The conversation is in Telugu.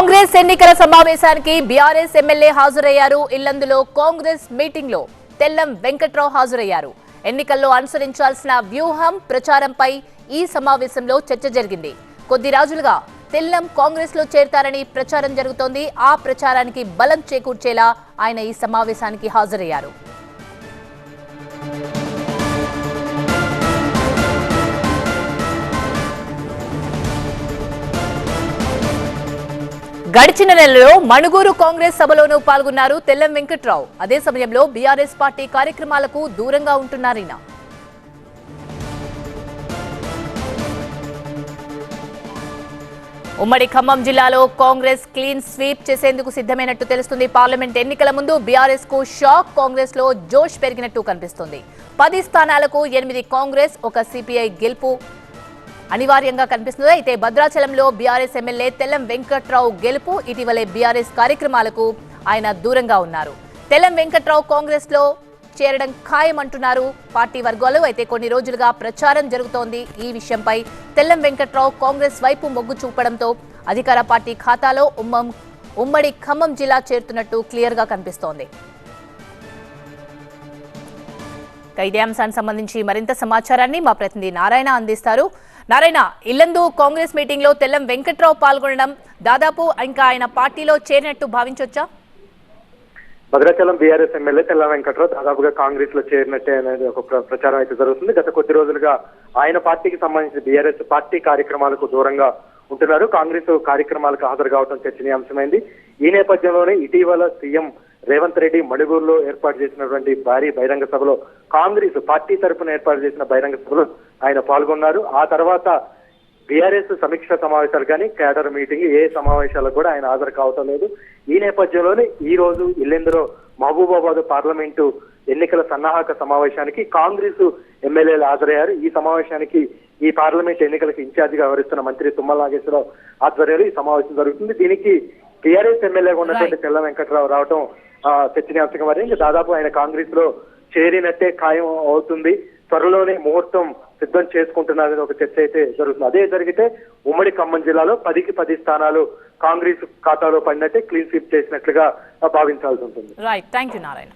కాంగ్రెస్ ఎన్నికల సమావేశానికి బీఆర్ఎస్ ఎమ్మెల్యే హాజరయ్యారు. ఇల్లందులో కాంగ్రెస్ మీటింగ్లో తెల్లం వెంకట్రావు హాజరయ్యారు. ఎన్నికల్లో అనుసరించాల్సిన వ్యూహం ప్రచారంపై ఈ సమావేశంలో చర్చ జరిగింది. కొద్ది రోజులుగా తెల్లం కాంగ్రెస్లో చేరతారని ప్రచారం జరుగుతోంది. ఆ ప్రచారానికి బలం చేకూర్చేలా ఆయన ఈ సమావేశానికి హాజరయ్యారు. గడిచిన నెలలో మణుగూరు కాంగ్రెస్ సభలోనూ పాల్గొన్నారు తెల్లం వెంకట్రావు. అదే సమయంలో బీఆర్ఎస్ పార్టీ కార్యక్రమాలకు దూరంగా ఉంటున్నారీన ఉమ్మడి ఖమ్మం జిల్లాలో కాంగ్రెస్ క్లీన్ స్వీప్ చేసేందుకు సిద్ధమైనట్టు తెలుస్తుంది. పార్లమెంట్ ఎన్నికల ముందు బీఆర్ఎస్కు షాక్ కాంగ్రెస్లో జోష్ పెరిగినట్టు కనిపిస్తుంది. పది స్థానాలకు ఎనిమిది కాంగ్రెస్ ఒక సిపిఐ గెలుపు. అనివార్యంగా కనిపిస్తుంది అయితే భద్రాచలంలో బీఆర్ఎస్ ఎమ్మెల్యే తెల్లం వెంకట్రావు గెలుపు. ఇటీవలే బీఆర్ఎస్ కార్యక్రమాలకు ఆయన దూరంగా ఉన్నారు. తెల్లం వెంకట్రావు కాంగ్రెస్లో చేరడం ఖాయమంటున్నారు. పార్టీ వర్గాలు అయితే కొన్ని రోజులుగా ప్రచారం జరుగుతోంది. ఈ విషయంపై తెల్లం వెంకట్రావు కాంగ్రెస్ వైపు మొగ్గు చూపడంతో అధికార పార్టీ ఖాతాలో ఉమ్మం ఉమ్మడి ఖమ్మం జిల్లా చేరుతున్నట్టు క్లియర్గా కనిపిస్తోంది. ఇక ఇదే అంశానికి సంబంధించి మరింత సమాచారాన్ని మా ప్రతినిధి నారాయణ అందిస్తారు. నారాయణ ఇల్లందు కాంగ్రెస్ మీటింగ్లో తెల్లం వెంకట్రావు పాల్గొనడం దాదాపు ఇంకా ఆయన పార్టీలో చేరినట్టు భావించొచ్చా? భద్రాచలం బీఆర్ఎస్ ఎమ్మెల్యే తెల్ల వెంకట్రావు దాదాపుగా కాంగ్రెస్లో చేరినట్టే అనేది ఒక ప్రచారం అయితే జరుగుతుంది. గత కొద్ది రోజులుగా ఆయన పార్టీకి సంబంధించిన బీఆర్ఎస్ పార్టీ కార్యక్రమాలకు దూరంగా ఉంటున్నారు. కాంగ్రెస్ కార్యక్రమాలకు హాజరు కావడం చర్చనీయాంశమైంది. ఈ నేపథ్యంలోనే ఇటీవల సీఎం రేవంత్ రెడ్డి మణిగూరులో ఏర్పాటు చేసినటువంటి భారీ బహిరంగ సభలో కాంగ్రెస్ పార్టీ తరఫున ఏర్పాటు చేసిన బహిరంగ సభలో ఆయన పాల్గొన్నారు. ఆ తర్వాత బీఆర్ఎస్ సమీక్ష సమావేశాలు కానీ క్యాడర్ మీటింగ్ ఏ సమావేశాలకు కూడా ఆయన హాజరు కావటం లేదు. ఈ నేపథ్యంలోనే ఈ రోజు ఇల్లెందులో మహబూబాబాద్ పార్లమెంటు ఎన్నికల సన్నాహక సమావేశానికి కాంగ్రెస్ ఎమ్మెల్యేలు హాజరయ్యారు. ఈ సమావేశానికి ఈ పార్లమెంట్ ఎన్నికలకు ఇన్ఛార్జిగా వ్యవహరిస్తున్న మంత్రి తుమ్మల నాగేశ్వరరావు ఆధ్వర్యంలో ఈ సమావేశం జరుగుతుంది. దీనికి టీఆర్ఎస్ ఎమ్మెల్యేగా ఉన్నటువంటి తెల్ల వెంకట్రావు రావడం చర్చనీయాంశంగా మరి ఇంకా దాదాపు ఆయన కాంగ్రెస్లో చేరినట్టే ఖాయం అవుతుంది. త్వరలోనే ముహూర్తం సిద్ధం చేసుకుంటున్నారని ఒక చర్చ అయితే జరుగుతుంది. అదే జరిగితే ఉమ్మడి ఖమ్మం జిల్లాలో పదికి పది స్థానాలు కాంగ్రెస్ ఖాతాలో పడినట్టే క్లీన్ స్వీప్ చేసినట్లుగా భావించాల్సి ఉంటుంది. Right thank you Narayana